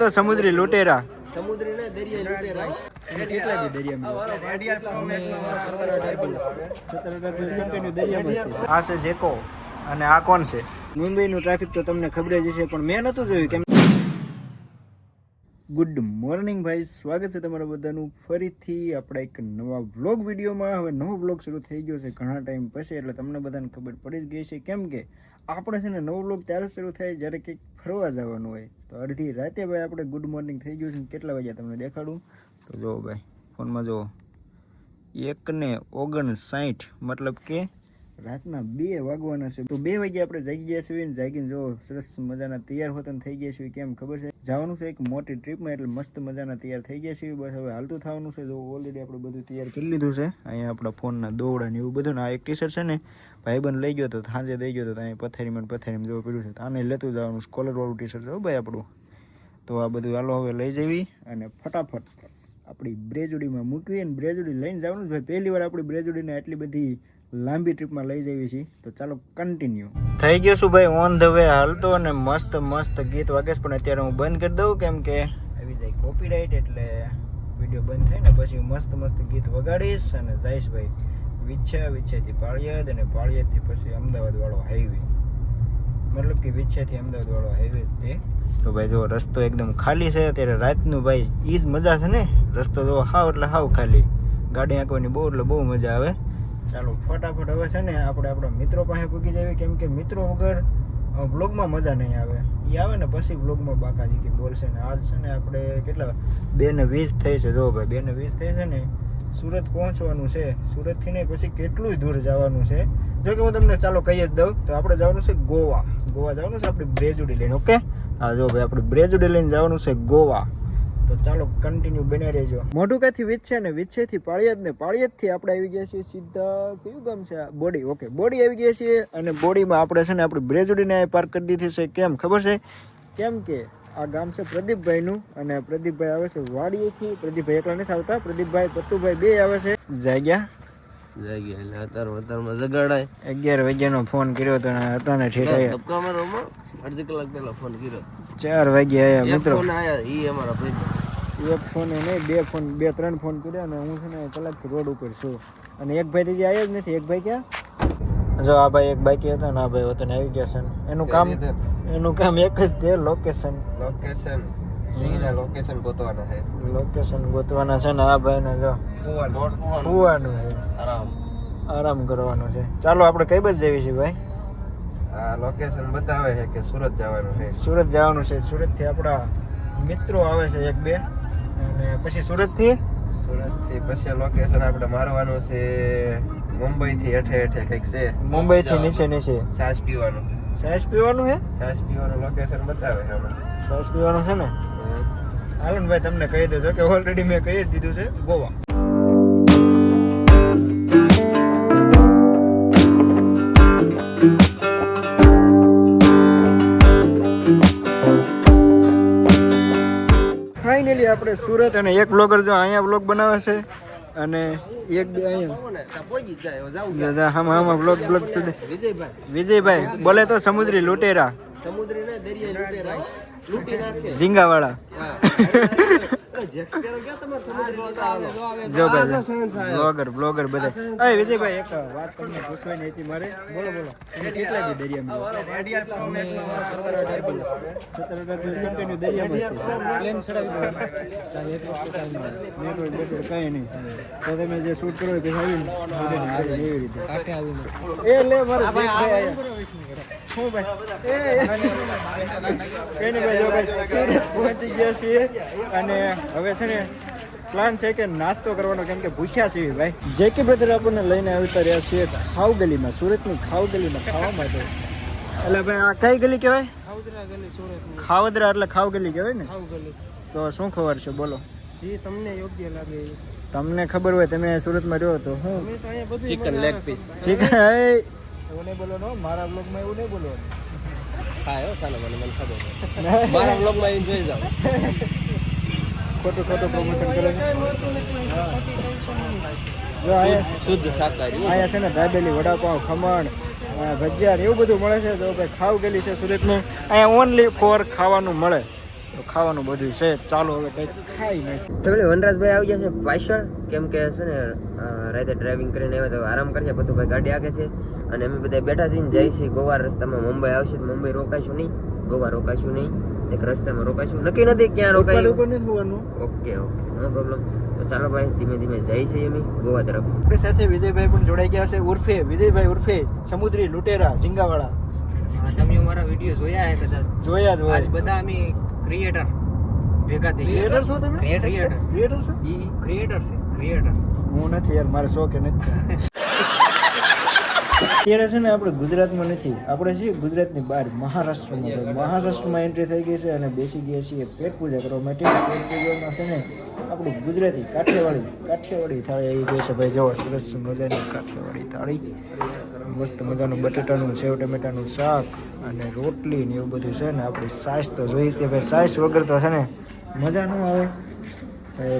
તો સમુદ્રી લૂંટેરા. સમુદ્રી ને દરિયા લૂંટેરા કેટલા દી દરિયામાં? આ છે? જેકો અને આ કોણ છે? મુંબઈનું ટ્રાફિક તો તમને ખબર જ હશે પણ મેં નહોતું જોયું. કેમ? ગુડ મોર્નિંગ ભાઈ. સ્વાગત છે તમારા બધાનું. ફરીથી આપણા એક નવા વ્લોગ વિડીયોમાં. હવે નવો વ્લોગ શરૂ થઈ ગયો છે ઘણા ટાઈમ પછી એટલે તમને બધાને ખબર પડી જ ગઈ છે કેમ કે આપણે છે ને નવો લોક ત્યારે શરૂ થાય જ્યારે કંઈક ફરવા જવાનું હોય. તો અડધી રાતે ભાઈ આપણે ગુડ મોર્નિંગ થઈ ગયું છે કેટલા વાગ્યા તમને દેખાડું? તો જુઓ ભાઈ, ફોનમાં જુઓ. એકને ઓગણસાઠ મતલબ કે રાતના બે વાગવાના છે. તો બે વાગે આપણે જાગી ગયા છીએ જાગીને જો સરસ મજાના તૈયાર હોતન થઈ ગયા છીએ કેમ ખબર છે? જવાનું છે એક મોટી ટ્રીપમાં એટલે મસ્ત મજાના તૈયાર થઈ ગયા છીએ. બસ હવે હાલતું થવાનું છે. જો ઓલરેડી આપણે બધું તૈયાર કરી લીધું છે. અહીંયા આપણા ફોનના દોવડા ને એવું બધું ને આ એક ટી શર્ટ છે ને, ભાઈબંધ લઈ ગયો તો સાંજે દઈ ગયો તો ત્યાં પથારીમાં પથારીમાં જેવું પડ્યું છે. આને લેતું જવાનું સ્કોલરવાળું ટી શર્ટ છે ભાઈ આપણું. તો આ બધું હાલો હવે લઈ જવી અને ફટાફટ આપણી બ્રેજુડીમાં મૂકવી અને બ્રેજુડી લઈને જવાનું છે. ભાઈ પહેલી વાર આપણી બ્રેજુડીને આટલી બધી લાંબી ટ્રીપમાં લઈ જઈએ છીએ. તો ચાલો કન્ટિન્યુ થઈ ગયો છું ભાઈ ઓન ધ વે હાલતો અને મસ્ત મસ્ત ગીત વાગેશ પણ અત્યારે હું બંધ કરી દઉં, કેમ કે આવી જાય કોપીરાઇટ એટલે વીડિયો બંધ થાય ને, પછી મસ્ત મસ્ત ગીત વગાડીશ અને જઈશ ભાઈ. વિચ્છા, વિચ્છાથી પાળિયાદ અને પાળિયાદથી પછી અમદાવાદ વાળો હાઈવે મતલબ કે વિચ્છાથી અમદાવાદ વાળો હાઈવે તે. તો ભાઈ જો રસ્તો એકદમ ખાલી છે, અત્યારે રાતનું ભાઈ, ઈ જ મજા છે ને? રસ્તો જો હાવ એટલે હાવ ખાલી. ગાડી આંકવાની બહુ, એટલે બહુ મજા આવે. ચાલો, ફટાફટ હવે છે ને આપણે આપણા મિત્રો પાસે પૂગી જઈએ. કેમ કે મિત્રો વગર બ્લોગમાં મજા નહીં આવે. એ આવે ને પછી બ્લોગમાં બાકાજી કે બોલશે ને. આજ છે ને આપણે કેટલા? બે ને વીસ થઈ છે. જો ભાઈ, બે ને વીસ થઈ છે ને, સુરત પહોંચવાનું છે. સુરતથી નહીં, પછી કેટલું દૂર જવાનું છે. જો કે હું તમને ચાલો કહી જ દઉં, તો આપણે જવાનું છે ગોવા. ગોવા જવાનું છે આપણે બ્રેજુડી લઈને, ઓકે? હા, જો ભાઈ, આપણે બ્રેજુડી લઈને જવાનું છે ગોવા. તો ચાલો કન્ટિન્યુ બને રહેજો. મોઢુકાથી વિચ્છે ને વિચ્છેથી પાળિયાદ ને પાળિયાદથી આપણે આવી ગયા છીએ સીધા કયું ગામ છે? બોડી. ઓકે બોડી આવી ગયા છીએ અને બોડીમાં આપણે છે ને આપણી બ્રેજુડીને પાર્ક કરી દીધી છે. કેમ? ખબર છે? કેમ કે આ ગામ છે પ્રદીપભાઈનું અને પ્રદીપભાઈ આવે છે વાડીએથી. પ્રદીપભાઈ એકલા નથી આવતા. પ્રદીપભાઈ પત્તુભાઈ બે આવે છે. જાગ્યા? જાગ્યા એટલે અતાર વતારમાં જગાડાય. અગિયાર વાગ્યાનો ફોન કર્યો તો અટાણે ઠેક આવ્યા અડધી કલાક પહેલા ફોન કર્યો. ચાર વાગ્યા મિત્રો. ફોન આયા અમારા ભાઈ એક ફોન નહીં બે ફોન બે ત્રણ ફોન કર્યા અને હું છે ને કલાકથી રોડ ઉપર છું. અને એક ભાઈ તો આવ્યો જ નથી. એક ભાઈ ક્યાં? જો આ ભાઈ એક બાકી હતા ને આ ભાઈ વતન આવી ગયા છે એનું કામ એનું કામ એક જ તે લોકેશન લોકેશન લોકેશન ગોતવાના છે. લોકેશન ગોતવાના છે ને આ ભાઈને જો. સુવાનું છે. આરામ. આરામ કરવાનો છે. ચાલો આપણે કઈ બસ જવી છીએ ભાઈ? આ લોકેશન બતાવે છે કે સુરત જવાનું છે. સુરત જવાનું છે. સુરતથી આપણા મિત્રો આવે છે એક બે. અને પછી સુરતથી? સુરતથી પછી લોકેશન આપણે મારવાનું છે મુંબઈ થી હેઠે હેઠે કંઈક છે. મુંબઈથી નીચે નીચે. સાસ પીવાનું. સાસ પીવાનું છે સાસ પીવાનું લોકેશન બતાવે છે સાસ પીવાનું છે ને? હાલો ભાઈ તમને કહી દેજો કે ઓલરેડી મેં કહી જ દીધું છે ગોવા. આપણે સુરત અને એક બ્લોગર જો અહીંયા બ્લોગ બનાવે છે અને એક બે અહીંયા. હમ હમ બ્લોગ બ્લોગ સુધી વિજયભાઈ વિજયભાઈ બોલે તો સમુદ્રી લૂટેરા. સમુદ્રી ને દરિયા લૂંટેરા ઝીંગાવાળા. બ્લોગર બ્લોગર બધા. વિજયભાઈ એક વાત તમને પૂછવાની હતી મારે. બોલો બોલો. કેટલા દરિયામાં તો તમે જે શૂટ કરો એ રીતે. લે મારો ભાઈ આયા શું ભાઈ. કઈ ભાઈ જો ભાઈ પહોંચી ગયા છીએ અને હવે છે ને પ્લાન છે કે નાસ્તો કરવાનો કેમ કે ભૂખ્યા છીએ. ભાઈ જે કે બ્રધર આપણને લઈને આવતા રહ્યા છીએ ખાવ ગલીમાં સુરતની ખાવ ગલીમાં ખાવા માટે એટલે ભાઈ આ કઈ ગલી કહેવાય ખાવદરા એટલે ખાવ ગલી કહેવાય ને તો શું ખબર છે બોલો. જે તમને યોગ્ય લાગે. તમને ખબર હોય તમે સુરતમાં રહ્યો તો હું ચિકન લેગ પીસ ચિકન એવું નહીં બોલો મારા બ્લોગમાં એવું નહીં બોલો હા હો ચાલો મને મને ખબર મારા બ્લોગમાં જોઈ જાવ ખોટું ખોટું પ્રમોશન કરે છે. જો શુદ્ધ શાકાહારી. અહીંયા છે ને દાબેલી વડાપાવ ખમણ ભજીયાર ભજીયા એવું બધું મળે છે. તો ભાઈ ખાવ ગયેલી છે સુરતની અહીંયા ઓનલી ફોર ખાવાનું મળે. તો ખાવાનું બધું છે. ચાલો હવે કંઈક ખાઈ નહીં તો પેલી વનરાજભાઈ આવી ગયા છે પાછળ કેમ કે છે ને રાતે ડ્રાઇવિંગ કરીને આવ્યા તો આરામ કરશે. બધું ભાઈ ગાડી આગે છે. અને અમે બધા બેઠા છીએ જઈ છીએ ગોવા રસ્તામાં. મુંબઈ આવશે મુંબઈ રોકાઈશું નહીં. ગોવા રોકાઈશું નહીં. એક રસ્તામાં રોકાઈશું. નક્કી નથી ક્યાં રોકાયું નથી હોવાનું. Okay okay. નો પ્રોબ્લેમ તો ચાલો ભાઈ ધીમે ધીમે જઈ છીએ અમે ગોવા તરફ. આપણી સાથે વિજયભાઈ પણ જોડાઈ ગયા છે. ઉર્ફે વિજયભાઈ ઉર્ફે સમુદ્રી લુટેરા ઝીંગાવાળા તમે અમારા વીડિયો જોયા હે કદાચ? જોયા જ આજ બધા અમે ક્રિએટર ભેગા થઈ ક્રિએટર છો તમે? છે. ક્રિએટર છો? ઈ ક્રિએટર છે. ક્રિએટર હું નથી યાર મારે શોખ એ નથી. અત્યારે છે ને આપણે ગુજરાતમાં નથી. આપણે છીએ ગુજરાતની બહાર મહારાષ્ટ્રમાં. મહારાષ્ટ્રમાં એન્ટ્રી થઈ ગઈ છે અને બેસી ગયા છીએ પેટ પૂજા કરવા માટે. પેટ પૂજામાં છે ને આપણું ગુજરાતી કાઠિયાવાડી કાઠિયાવાડી થાળી આવી ગઈ છે. ભાઈ જવા સરસ મજાની કાઠિયાવાડી થાળી. મસ્ત મજાનું બટેટાનું સેવ, ટમેટાનું શાક અને રોટલી ને એવું બધું છે ને આપણી સાસ તો જોઈ કે ભાઈ સાસ વગર તો છે ને મજા ન આવે.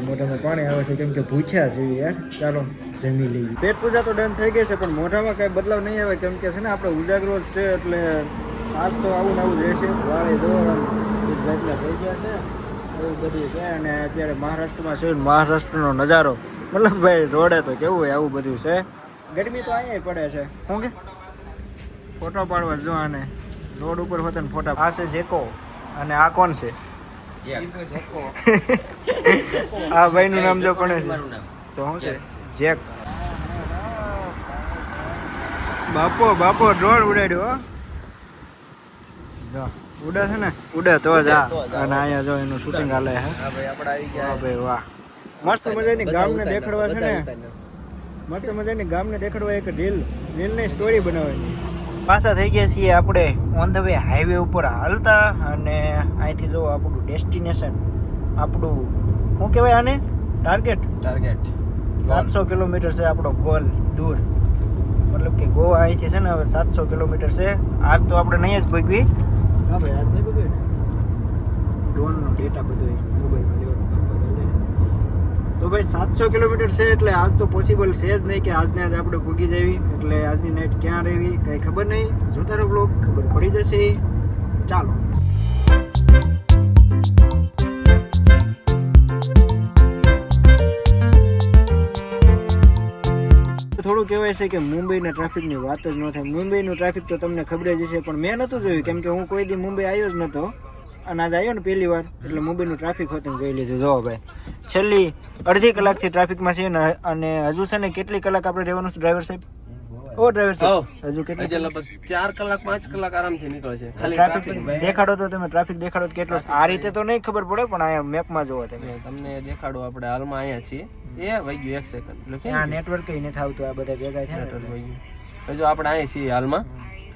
મોઢામાં પાણી આવે છે કેમ કે ભૂખ્યા છે યાર. ચાલો જમી લઈએ. પેટ પૂજા તો ડન થઈ ગઈ છે, પણ મોઢામાં કાંઈ બદલાવ નહીં આવે કેમ કે છે ને આપણે ઉજાગરો છે એટલે આજ તો આવું ને આવું જ રહેશે. વાળે જોવા થઈ ગયા છે. એવું બધું છે અને અત્યારે મહારાષ્ટ્રમાં છે મહારાષ્ટ્રનો નજારો. મતલબ ભાઈ રોડે તો કેવું હોય આવું બધું છે. ગરમી તો અહીંયા પડે છે. શું કે? ફોટો પાડવા જો આને. રોડ ઉપર હોતા ને ફોટા. આ છે જેકો અને આ કોણ છે? આ ભાઈનું નામ જો કોને છે? તો શું છે? જેક બાપો બાપો ડ્રોન ઉડાડ્યો હો. જો ઉડે છે ને? ઉડે તો જ આ. અને અહીંયા જો એનું શૂટિંગ હાલે છે. હા ભાઈ આપણે આવી ગયા. વાહ ભાઈ વાહ. મસ્ત મજાની ગામને દેખાડવા છે ને. મસ્ત મજાની ગામને દેખાડવા એક રીલ રીલની સ્ટોરી બનાવવાની. પાછા થઈ ગયા છીએ આપણે ઓન ધ વે હાઈવે ઉપર હાલતા અને અહીંથી જો આપણું ડેસ્ટિનેશન આપણું શું કહેવાય આને? ટાર્ગેટ ટાર્ગેટ સાતસો કિલોમીટર છે આપણો ગોલ દૂર. મતલબ કે ગોવા અહીંથી છે ને હવે સાતસો કિલોમીટર છે. આજ તો આપણે નહીં જ ભોગવી. હા ભાઈ આજ નહીં ભોગવી ડ્રોનનો ડેટા બધો મોબાઈલમાં લેવાનો તો ભાઈ સાતસો કિલોમીટર છે એટલે આજ તો પોસિબલ છે જ નહીં કે આજને આજ આપણે ભૂગી જવી. એટલે આજની નાઇટ ક્યાં રહેવી, કંઈ ખબર નહીં. જોતા રહો ખબર પડી જશે. ચાલો. થોડું કહેવાય છે કે મુંબઈના ટ્રાફિકની વાત જ ન થાય. મુંબઈનું ટ્રાફિક તો તમને ખબર જ હશે, પણ મેં નહોતું જોયું. કેમ કે હું કોઈ દી મુંબઈ આવ્યો જ નહોતો. અને આજે આવ્યો ને પહેલી વાર એટલે મુંબઈનું ટ્રાફિક હોતું જોઈ લીધું. જો ભાઈ છેલ્લી અડધી કલાકથી ટ્રાફિકમાં છે ને અને હજુ છે ને કેટલી કલાક આપણે રહેવાનું છે ડ્રાઈવર સાહેબ? ઓ ડ્રાઈવર સાહેબ હજુ કેટલી ચાર કલાક પાંચ કલાક આરામથી નીકળે છે. ખાલી ટ્રાફિક દેખાડો તો તમે ટ્રાફિક દેખાડો તો કેટલો આ રીતે તો નહીં ખબર પડે પણ અહીંયા મેપમાં જોવો તમે. તમને દેખાડો આપણે હાલમાં અહીંયા છીએ. એ વહી ગયું એક સેકન્ડ એટલે આ નેટવર્ક નથી આવતું આ બધા ભેગા છે નેટવર્ક વહી ગયું. હજુ આપણે અહીંયા છીએ હાલમાં.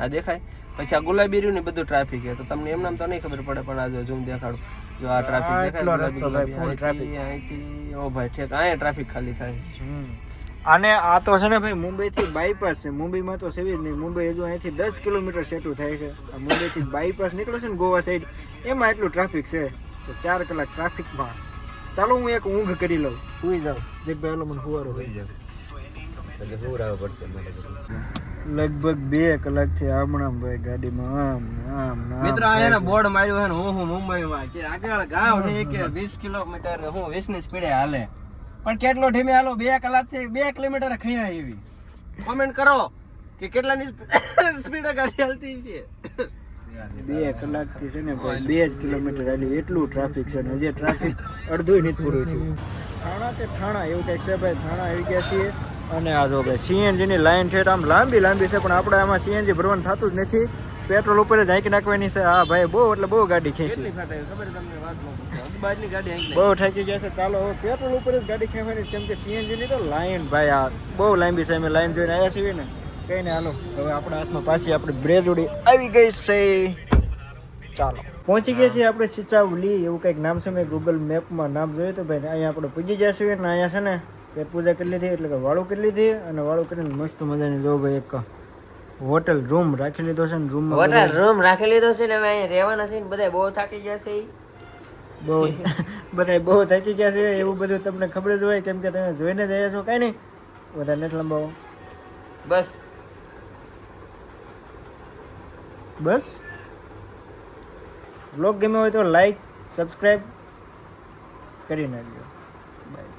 આ દેખાય. પછી આ ગુલાબી રહ્યું ને બધું ટ્રાફિક છે. તો તમને એમ નામ તો નહીં ખબર પડે પણ આજે જો ઝૂમ દેખાડું. જો આ ટ્રાફિક દેખાય અહીંથી ઓ ભાઈ ઠેક અહીંયા ટ્રાફિક ખાલી થાય. હમ. અને આ તો છે ને ભાઈ મુંબઈથી બાયપાસ છે. મુંબઈમાં તો સેવી જ નહીં. મુંબઈ હજુ અહીંથી દસ કિલોમીટર સેટું થાય છે. મુંબઈ થી બાયપાસ નીકળે છે ને ગોવા સાઈડ એમાં એટલું ટ્રાફિક છે. તો ચાર કલાક ટ્રાફિકમાં ચાલો હું એક ઊંઘ કરી લઉં. સુઈ જાઉં. જે ભાઈ મને હુવારો હોય. એટલે શું પડશે મારે લગભગ બે કલાકથી હમણાં ભાઈ ગાડીમાં આમ આમ ને મિત્રો આ એને બોર્ડ માર્યું છે ને હું હું મુંબઈમાં. કે આગળ ગાવ છે કે 20 કિલોમીટર હું 20 ની સ્પીડે હાલે. પણ કેટલો ધીમે હાલો બે કલાકથી બે કિલોમીટર ખયા એવી. કોમેન્ટ કરો કે કેટલાની સ્પીડે ગાડી હાલતી છે. બે કલાકથી છે ને ભાઈ બે જ કિલોમીટર હાલી. એટલું ટ્રાફિક છે ને હજી ટ્રાફિક અડધું નથી પૂરું થયું. થાણા કે થાણા એવું કંઈક છે ભાઈ થાણા આવી ગયા છીએ. અને આ જો ભાઈ સીએનજી ની લાઈન છે આમ લાંબી લાંબી છે પણ આપણે આમાં સીએનજી ભરવાનું થતું જ નથી. પેટ્રોલ ઉપર જ હાંકી નાખવાની છે. હા ભાઈ બહુ એટલે બહુ ગાડી ખેંચી. કેટલી ફાટાય ખબર છે તમને વાત ન પૂછો. બહારની ગાડી અહીં બહુ થાકી ગયા છે. ચાલો હવે પેટ્રોલ ઉપર જ ગાડી ખેંચવાની છે. કેમ કે સીએનજી ની તો લાઈન ભાઈ આ બહુ લાંબી છે. અમે લાઈન જોઈને આવ્યા છીએ ને. કઈ ને હાલો હવે આપણા હાથમાં પાછી આપણી બ્રેજોડી આવી ગઈ છે. ચાલો. પહોંચી ગયા છીએ આપણે સિચાવલી એવું કંઈક નામ છે મેં ગૂગલ મેપમાં નામ જોયું તો ભાઈ. અહીંયા આપણે પૂજી ગયા છીએ ને અહીંયા છે ને પેટ પૂજા કરી લીધી એટલે કે વાળું કરી લીધી અને વાળું કરીને મસ્ત મજાની જો ભાઈ એક હોટલ રૂમ રાખી લીધો છે ને રૂમમાં હોટલ રૂમ રાખી લીધો છે ને હવે અહીંયા રહેવાના છે ને બધા બહુ થાકી ગયા છે બહુ બધા બહુ થાકી ગયા છે એવું બધું તમને ખબર જ હોય કેમ કે તમે જોઈને જ આવ્યા છો કાંઈ નહીં. વધારે નથી લંબાવો. બસ. બસ. બ્લોગ ગમ્યો હોય તો લાઈક સબસ્ક્રાઈબ કરી નાખજો. બાય